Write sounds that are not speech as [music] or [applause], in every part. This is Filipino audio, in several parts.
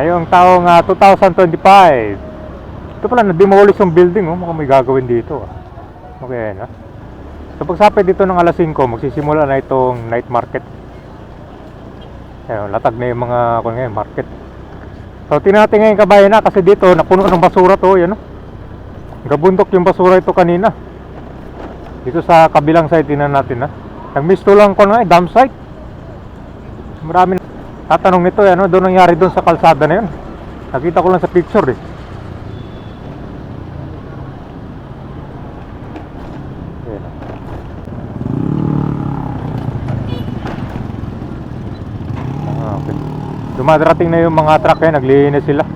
Ngayong taong ah, 2025. Ito pala, na-demolish yung building, oh. Mukhang may gagawin dito, ah. Okay, na. So, pagsapit dito ng alas 5, magsisimula na itong night market. Ayun, latag na yung mga, kung ngayon, market. So, tinatin ngayon kabayan na kasi dito, napuno ng basura to, yan, oh. Gabundok yung basura ito kanina. Dito sa kabilang side, tinan natin, ha. Nag-misto lang ko nga, eh, dump site. Marami na- tatanong nito, eh, ano, doon nangyari doon sa kalsada na yun. Nakita ko lang sa picture, eh. Ah, okay. Dumadarating na yung mga truck eh, naglinis sila.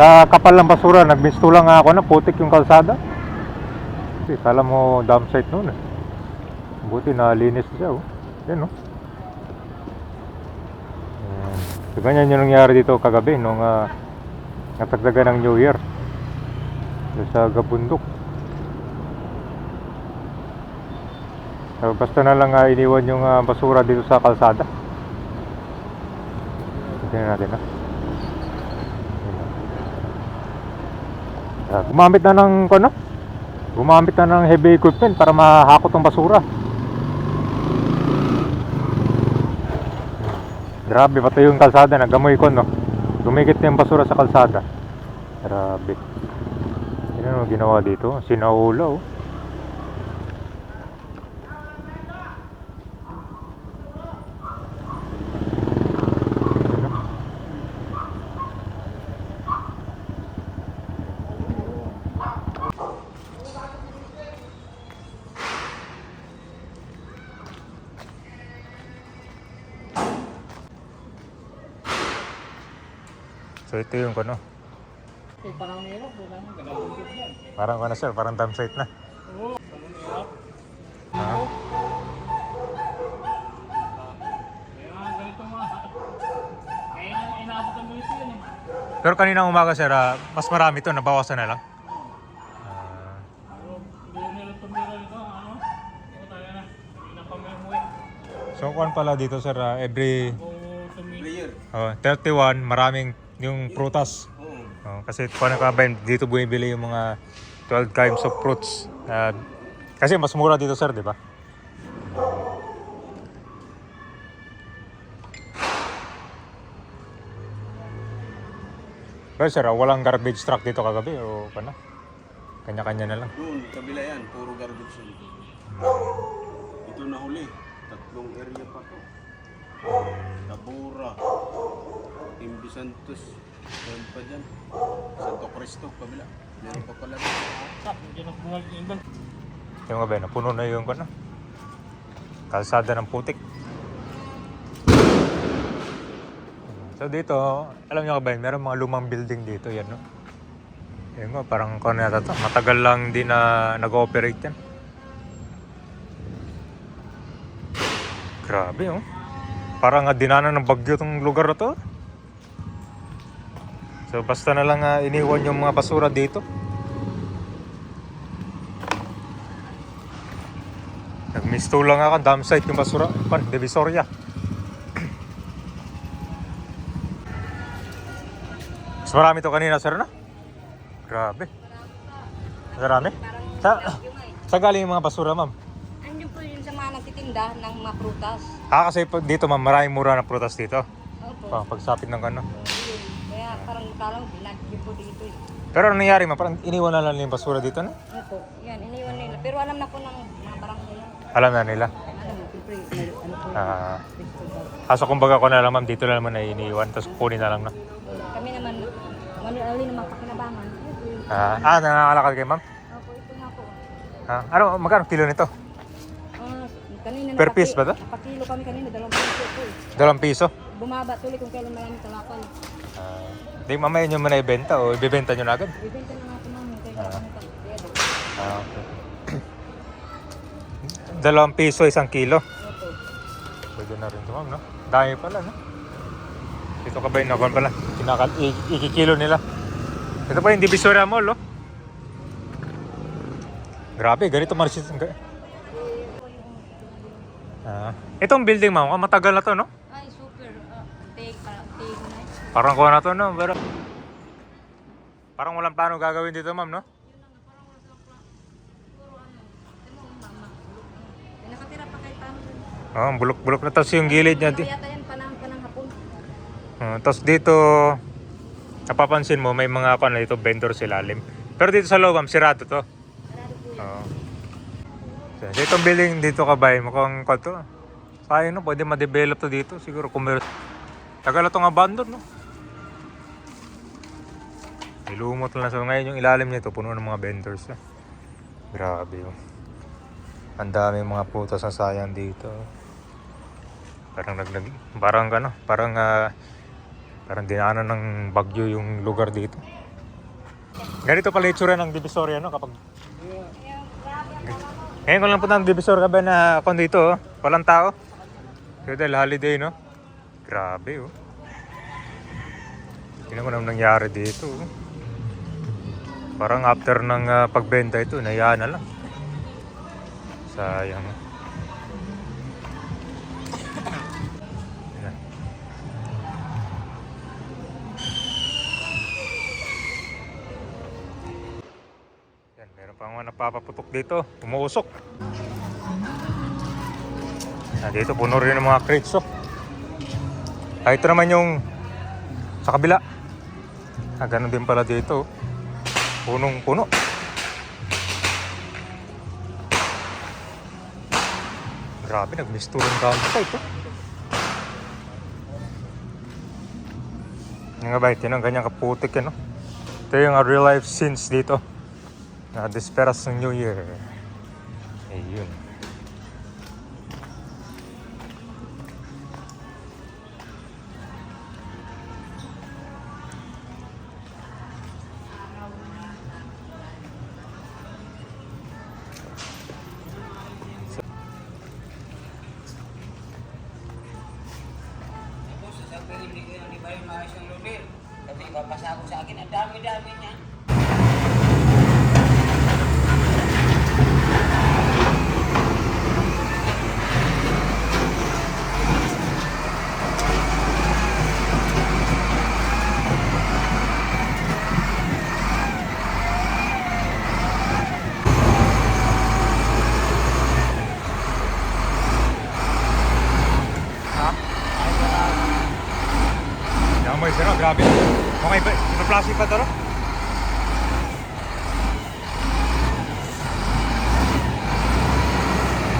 Sa kapal ng basura, nagmisto lang ako na putik yung kalsada. Kasi kala mo dump site noon eh. Buti nalinis siya oh. Yan oh. Ayan. So, ganyan yung nangyari dito kagabi nung uh, natagdagan ng New Year. Doon Sa Gabundok. So, basta na lang ah, iniwan yung ah, basura dito sa kalsada. Tingnan natin. Ah, gumamit na ng ano? Gumamit na ng heavy equipment para mahakot ang basura. Grabe, pati yung kalsada, nagamoy ko, no? Dumikit na yung basura sa kalsada. Grabe. Yan ginawa dito. Sinaula, oh. So ito yung ano. Parang meron. Parang ano sir, parang dump site na. Oo. Ha? Eh. Pero kanina umaga sir, ah, mas marami to, nabawasan na lang. Ah, ano? So kuan pala dito sir, ah, every O tumira. oh, 31, maraming yung prutas. Oh, kasi paano ka ba, dito bumibili yung mga 12 kinds of fruits. Ah, kasi mas mura dito sir, di ba? Pero sir, ah, walang garbage truck dito kagabi o paano? Kanya-kanya na lang. Doon, kabila yan, puro garbage yun. Ito na huli, tatlong area pa to. Tabura, Timbi Santos, meron pa dyan. Santo Cristo, kabila. Meron pa pala. Tap, hindi na bungal yung iban. Yung nga ba, napuno na yung ano, kalsada ng putik. So dito, alam nyo ka ba, meron mga lumang building dito, yan no? Yan nga, parang kung ano yata to, matagal lang din na nag-ooperate yan. Grabe oh. Parang nga dinanan ng bagyo tong lugar na to. So basta na lang ah, iniwan yung mga basura dito. Nagmisto lang ako, dump site yung basura. Pan, Divisoria. Mas marami to kanina, sir, na? Grabe. Marami? Sa, sa galing yung mga basura, ma'am? Andiyan po yun sa mga nagtitinda ng mga prutas. Ah, kasi dito, ma'am, maraming mura ng prutas dito. Opo. Oh, pagsapit ng ano. Kaya parang kala mo binagyo po dito eh. Pero ano nangyari, ma'am? Parang iniwan na lang yung basura dito, no? Opo. Yan, iniwan nila. Pero alam na po ng mga barangay yan. Alam na nila. Alam mo, siyempre, may ano po. Ah, festival. kaso kumbaga ko na lang, ma'am, dito na naman na iniwan, tapos kunin na lang, no? Kami naman, manuali naman pakinabangan. Ah, ah nangangalakal kayo, ma'am? Opo, ito nga po. Ah, ano, magkano kilo nito? Ah, kanina Per piece ba to? Napakilo kami kanina, dalawang piso po eh. Dalawang piso? Bumaba tuloy kung kailan maraming talakal. Di mamaya nyo muna ibenta o ibibenta nyo na agad? Bibenta na nga po namin kaya Ah. Ah, okay. [clears throat] Dalawang piso isang kilo. Opo. Pwede na rin ito, ma'am, no? Dami pala, no? Ito ka ba yung nakon pala? Kinakal, ikikilo nila. Ito pa yung Divisoria Mall, oh. Grabe, ganito man si... Ah. Itong building, ma'am, mukhang matagal na to, no? Ay, super. Uh, take, parang take na eh. Parang kuha na to, no? Pero... Parang walang plano gagawin dito, ma'am, no? Puro ano. Pa. Oh, bulok-bulok na tapos yung gilid niya. Yata yan panang, panang hapon. Uh, tapos dito, napapansin mo, may mga pan dito, vendor sa ilalim. Pero dito sa loob, ma'am, sirado to. Marado po yan. Oo. So, itong building dito kabay, mukhang ko to. Sayang no, pwede ma-develop to dito. Siguro kung meron. Tagal na itong abandon, no? Ilumot lang sa ngayon yung ilalim nito, puno ng mga vendors. Grabe yun. Ang dami mga putas na sayang dito. Parang nag, nag parang ano, parang ah, parang dinaanan ng bagyo yung lugar dito. Ganito pala itsura ng Divisoria no kapag ngayon ko lang punta ng Divisor ka ba na ako dito, oh. walang tao. Kaya dahil holiday, no? Grabe, oh. Tingnan ko naman nangyari dito, oh. Parang after ng ah, pagbenta ito, nayaan na lang. Sayang. Yan. Yan, meron pa mga napapaputok dito. Umuusok. Ah, dito puno rin ng mga crates oh. Ah, ito naman yung sa kabila. Ah, ganun din pala dito. oh. Punong puno. Grabe, nag-misturan campsite oh. Yung nga ba, ito yung ganyan kaputik yan, no? Ito yung real life scenes dito. Na disperas ng New Year. Ayun. Tapos sasabihin hindi ko yung di ba yung maayos ng lulir. Kasi ipapasa ko sa akin, ang dami-dami niya. Yamoy sila, grabe. Okay ba? Ino-plastic pa to, no?